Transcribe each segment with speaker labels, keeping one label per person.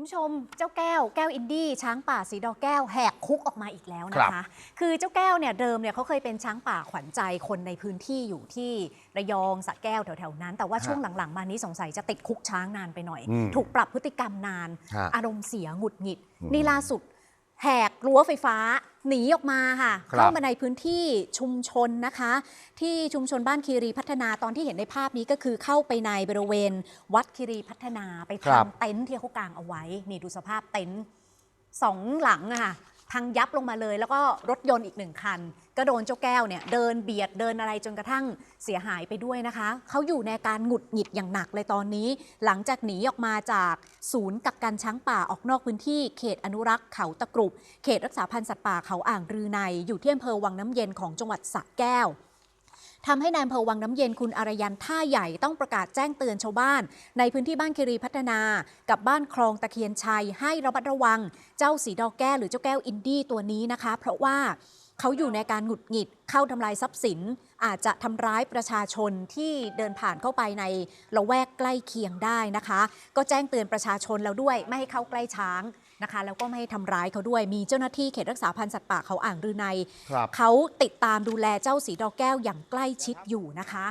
Speaker 1: คุณผู้ชมเจ้าแก้วแก้วอินดี้ช้างป่าสีดอแก้วแหกคุกออกมาอีกแล้วนะ
Speaker 2: ครั
Speaker 1: คะ
Speaker 2: บ
Speaker 1: คือเจ้าแก้วเนี่ยเดิมเนี่ยเขาเคยเป็นช้างป่าขวัญใจคนในพื้นที่อยู่ที่ระยองสระแก้วแถวๆนั้น แต่ว่าช่วงหลังๆ มานี้สงสัยจะติดคุกช้างนานไปหน่อย
Speaker 2: อืม
Speaker 1: ถูกปรับพฤติกรรมนาน
Speaker 2: ฮะ
Speaker 1: อารมณ์เสียหงุดหงิด
Speaker 2: อืม
Speaker 1: นี่ล่าสุดแหกรั้วไฟฟ้า หนีออกมาค่ะ
Speaker 2: ครับ
Speaker 1: เข้ามาในพื้นที่ชุมชนนะคะ ที่ชุมชนบ้านคีรีพัฒนาตอนที่เห็นในภาพนี้ก็คือเข้าไปในบริเวณ วัดคีรีพัฒนาไป
Speaker 2: ครับ
Speaker 1: ทำเต็นท์ที่เขากางเอาไว้ นี่ดูสภาพเต็นท์สองหลังอะค่ะ พังยับลงมาเลย แล้วก็รถยนต์อีกหนึ่งคัน ก็โดนเจ้าแก้วเนี่ยเดินเบียดเดินอะไรจนกระทั่งเสียหายไปด้วยนะคะ เขาอยู่ในการหงุดหงิดอย่างหนักเลยตอนนี้ หลังจากหนีออกมาจากศูนย์กักกันช้างป่าออกนอกพื้นที่ เขตอนุรักษ์เขาตะกรุบเขตรักษาพันธุ์สัตว์ป่าเขาอ่างรือในอยู่ที่อำเภอวังน้ำเย็นของจังหวัดสระแก้ว ทำให้นายอำเภอวังน้ำเย็นคุณอารยันท่าใหญ่ต้องประกาศแจ้งเตือนชาวบ้าน ในพื้นที่บ้านคีรีพัฒนา กับบ้านคลองตะเคียนชัยให้ระมัดระวัง เจ้าสีดอกแก้วหรือเจ้าแก้วอินดี้ตัวนี้นะคะ เพราะว่า เขาอยู่ในการหงุดหงิดเข้าทำลายทรัพย์สิน อาจจะทำร้ายประชาชนที่เดินผ่านเข้าไปในละแวกใกล้เคียงได้นะคะ ก็แจ้งเตือนประชาชนแล้วด้วยไม่ให้เข้าใกล้ช้างนะคะ แล้วก็ไม่ให้ทำร้ายเขาด้วยมีเจ้าหน้าที่เขตรักษาพันธุ์สัตว์ป่าเขาอ่างรือใน
Speaker 2: ครับ
Speaker 1: เขาติดตามดูแลเจ้าสีดอกแก้วอย่างใกล้ชิดอยู่นะคะ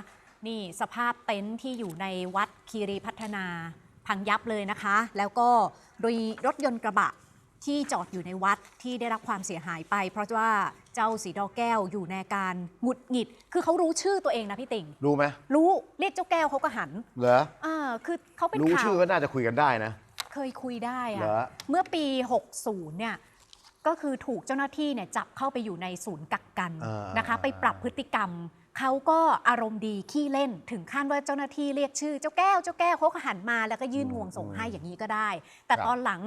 Speaker 1: นี่สภาพเต็นท์ที่อยู่ในวัดคีรีพัฒนาพังยับเลยนะคะ แล้วก็โดยรถยนต์กระบะ ที่จอดอยู่ในวัดที่ได้รับความเสียหายไป เพราะว่าเจ้าสีดอกแก้วอยู่ในอาการหงุดหงิด คือเขารู้ชื่อตัวเองนะพี่ติ่ง
Speaker 2: รู้ไหม
Speaker 1: รู้เรียกเจ้าแก้วเขาก็หัน
Speaker 2: เหรอ
Speaker 1: อ่าคือเขาเป็น
Speaker 2: รู้
Speaker 1: ข่า
Speaker 2: ชื่
Speaker 1: ว
Speaker 2: อก็น่าจะคุยกันได้นะ
Speaker 1: เคยคุยได้
Speaker 2: เหร
Speaker 1: อะ
Speaker 2: อ
Speaker 1: เมื่อปี 60 เนี่ยก็คือถูกเจ้าหน้าที่เนี่ยจับเข้าไปอยู่ในศูนย์กักกัน
Speaker 2: อ่าน
Speaker 1: นะคะ ไปปรับพฤติกรรม เขาก็อารมณ์ดีขี้เล่นถึงขั้นว่าเจ้าหน้าที่เรียกชื่อ เจ้าแก้วเจ้าแก้วเขาก็หันมาแล้วก็ยื่นงวงส่งให้อย่างนี้ก็ได้ แต่ตอนหลัง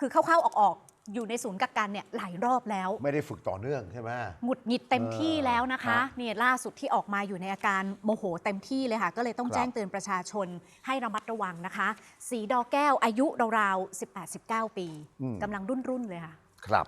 Speaker 1: คือเข้าๆออกๆอยู่ในศูนย์กักกันเนี่ยหลายรอบแล้ว
Speaker 2: ไม่ได้ฝึกต่อเนื่องใช่ไหม
Speaker 1: หงุดหงิดเต็มที่แล้วนะ
Speaker 2: ครั
Speaker 1: คะ
Speaker 2: บ
Speaker 1: เนี่ยล่าสุดที่ออกมาอยู่ในอาการโมโหเต็มที่เลยค่ะ ก็เลยต้อง
Speaker 2: ครับ
Speaker 1: แจ้งเตือนประชาชนให้ระมัดระวังนะคะ สีดอแก้วอายุราวๆ18-19 ปี
Speaker 2: อืม
Speaker 1: กำลังรุ่นๆเลยค่ะ
Speaker 2: ครับ